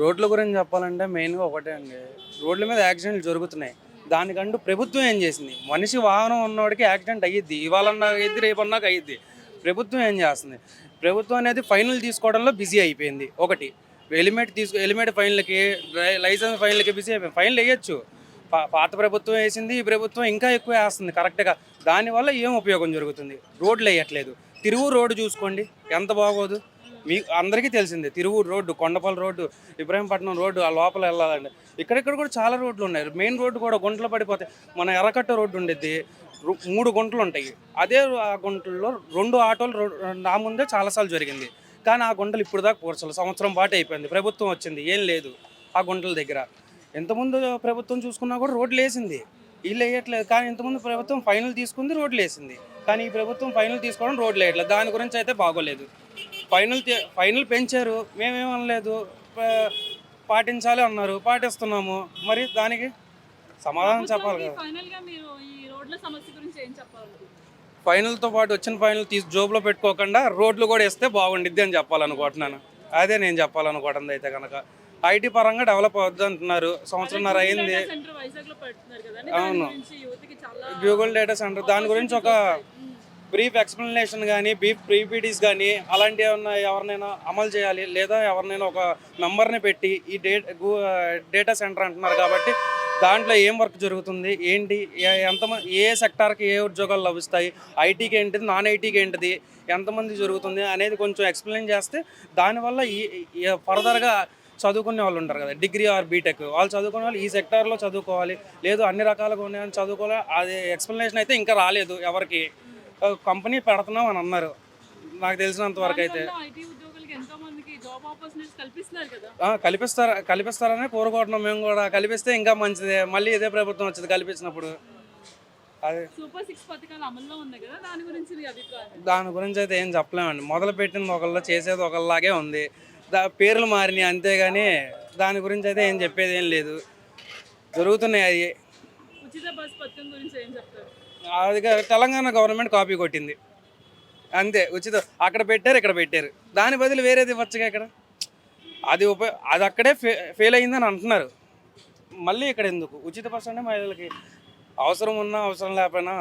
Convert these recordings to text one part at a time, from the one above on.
రోడ్ల గురించి చెప్పాలంటే మెయిన్గా ఒకటే అండి. రోడ్ల మీద యాక్సిడెంట్లు జరుగుతున్నాయి. దానికంటూ ప్రభుత్వం ఏం చేసింది? మనిషి వాహనం ఉన్నవాడికి యాక్సిడెంట్ అయ్యిద్ది. ఇవాళన్నా అయ్యిద్ది రేపన్నాక అయ్యిద్ది. ప్రభుత్వం ఏం చేస్తుంది? ప్రభుత్వం అనేది ఫైనల్ తీసుకోవడంలో బిజీ అయిపోయింది. ఒకటి హెల్మెట్ తీసుకు హెల్మెట్ ఫైన్లకి లైసెన్స్ ఫైన్లకి బిజీ అయిపోయింది. ఫైన్లు వేయచ్చు. పాత ప్రభుత్వం వేసింది ఈ ప్రభుత్వం ఇంకా ఎక్కువ వేస్తుంది కరెక్ట్గా. దానివల్ల ఏం ఉపయోగం జరుగుతుంది? రోడ్లు వేయట్లేదు. తిరుగు రోడ్డు చూసుకోండి. ఎంత బాగోదు. మీకు అందరికీ తెలిసిందే. Tiruvuru road Kondapalli road Ibrahimpatnam road ఆ లోపల వెళ్ళాలండి ఇక్కడిక్కడ కూడా చాలా రోడ్లు ఉన్నాయి. మెయిన్ రోడ్డు కూడా గుంటలు పడిపోతాయి మన ఎర్రకట్ట రోడ్డు ఉండేది మూడు గుంటలు ఉంటాయి. అదే ఆ గుంటల్లో రెండు ఆటోలు నా ముందే చాలాసార్లు జరిగింది. కానీ ఆ గుంటలు ఇప్పుడు దాకా పూర్చలు సంవత్సరం పాటు అయిపోయింది. ప్రభుత్వం వచ్చింది. ఏం లేదు ఆ గుంటల దగ్గర. ఎంతమంది ప్రభుత్వం చూసుకున్నా కూడా రోడ్లు వేసింది. వీళ్ళు వేయట్లేదు. కానీ ఇంతకుముందు ప్రభుత్వం ఫైనల్ తీసుకుంది రోడ్లు వేసింది. కానీ ఈ ప్రభుత్వం ఫైనల్ తీసుకోవడం రోడ్లు వేయట్లేదు. దాని గురించి అయితే బాగోలేదు. ఫైనల్ ఫైనల్ పెంచారు. మేమేమనలేదు. పాటించాలి అన్నారు. పాటిస్తున్నాము. మరి దానికి సమాధానం చెప్పాలి కదా. ఫైనల్తో పాటు వచ్చిన ఫైనల్ తీసి జోబులో పెట్టుకోకుండా రోడ్లు కూడా వేస్తే బాగుండిద్ది అని చెప్పాలనుకుంటున్నాను. అదే నేను చెప్పాలనుకుంటుంది అయితే కనుక ఐటీ పరంగా డెవలప్ అవుద్ది అంటున్నారు. సంవత్సరంన్నర అయింది. అవును. గూగుల్ డేటా సెంటర్ దాని గురించి ఒక బ్రీఫ్ ఎక్స్ప్లెనేషన్ కానీ బ్రీఫ్ ప్రీపీటీస్ కానీ అలాంటివి ఏమన్నా ఎవరినైనా అమలు చేయాలి? లేదా ఎవరినైనా ఒక నంబర్ని పెట్టి ఈ డేటా సెంటర్ అంటున్నారు కాబట్టి దాంట్లో ఏం వర్క్ జరుగుతుంది? ఏంటి? ఎంతమంది ఏ సెక్టార్కి ఏ ఉద్యోగాలు లభిస్తాయి? ఐటీకి ఏంటిది? నాన్ ఐటీకి ఏంటిది? ఎంతమంది జరుగుతుంది? అనేది కొంచెం ఎక్స్ప్లెయిన్ చేస్తే దానివల్ల ఈ ఈ- ఫర్దర్గా చదువుకునే వాళ్ళు ఉంటారు కదా డిగ్రీ ఆర్ బీటెక్. వాళ్ళు చదువుకునే వాళ్ళు ఈ సెక్టార్లో చదువుకోవాలి. లేదు అన్ని రకాలుగా ఉన్నాయని చదువుకోవాలి. అది ఎక్స్ప్లెనేషన్ అయితే ఇంకా రాలేదు ఎవరికి. కంపెనీ పెడుతున్నాం అని అన్నారు. నాకు తెలిసినంత వరకు అయితే. కల్పిస్తారా కల్పిస్తారని కోరుకుంటున్నాం మేము కూడా. కల్పిస్తే ఇంకా మంచిదే. మళ్ళీ ఇదే ప్రభుత్వం వచ్చింది కల్పించినప్పుడు. అదే. దాని గురించి అయితే ఏం చెప్పలేమండి. మొదలు పెట్టింది ఒకళ్ళు చేసేది ఒకళ్ళలాగే ఉంది. దా పేర్లు మారినాయి అంతేగాని దాని గురించి అయితే ఏం చెప్పేది ఏం లేదు. జరుగుతున్నాయి అది ఉచిత బస్ పథకం గురించి ఏం చెప్తారు? అది తెలంగాణ గవర్నమెంట్ కాపీ కొట్టింది. అంతే ఉచిత అక్కడ పెట్టారు ఇక్కడ పెట్టారు. దాని బదులు వేరేది ఇవ్వచ్చుగా ఇక్కడ? అది ఉప అది అక్కడే ఫే ఫెయిల్ అయిందని అంటున్నారు. మళ్ళీ ఇక్కడ ఎందుకు? ఉచిత బస్ అంటే మహిళలకి అవసరం ఉన్నా అవసరం లేకపోయినా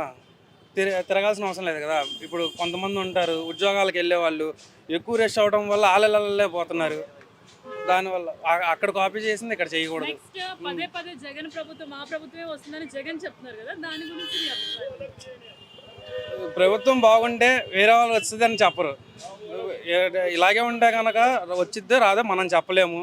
తిర తిరగాల్సిన అవసరం లేదు కదా. ఇప్పుడు కొంతమంది ఉంటారు ఉద్యోగాలకు వెళ్ళే వాళ్ళు ఎక్కువ రష్ అవడం వల్ల ఆలలల్లే పోతున్నారు. దానివల్ల అక్కడ కాపీ చేసింది ఇక్కడ చేయకూడదు. నెక్స్ట్ పదే పదే జగన్ ప్రభుత్వం మా ప్రభుత్వమే వస్తుందని జగన్ చెప్తున్నారు కదా దాని గురించి మీ అభిప్రాయం? ప్రభుత్వం బాగుంటే వేరే వాళ్ళు వచ్చిందని చెప్పరు. ఇలాగే ఉంటే కనుక వచ్చిద్దే రాదో మనం చెప్పలేము.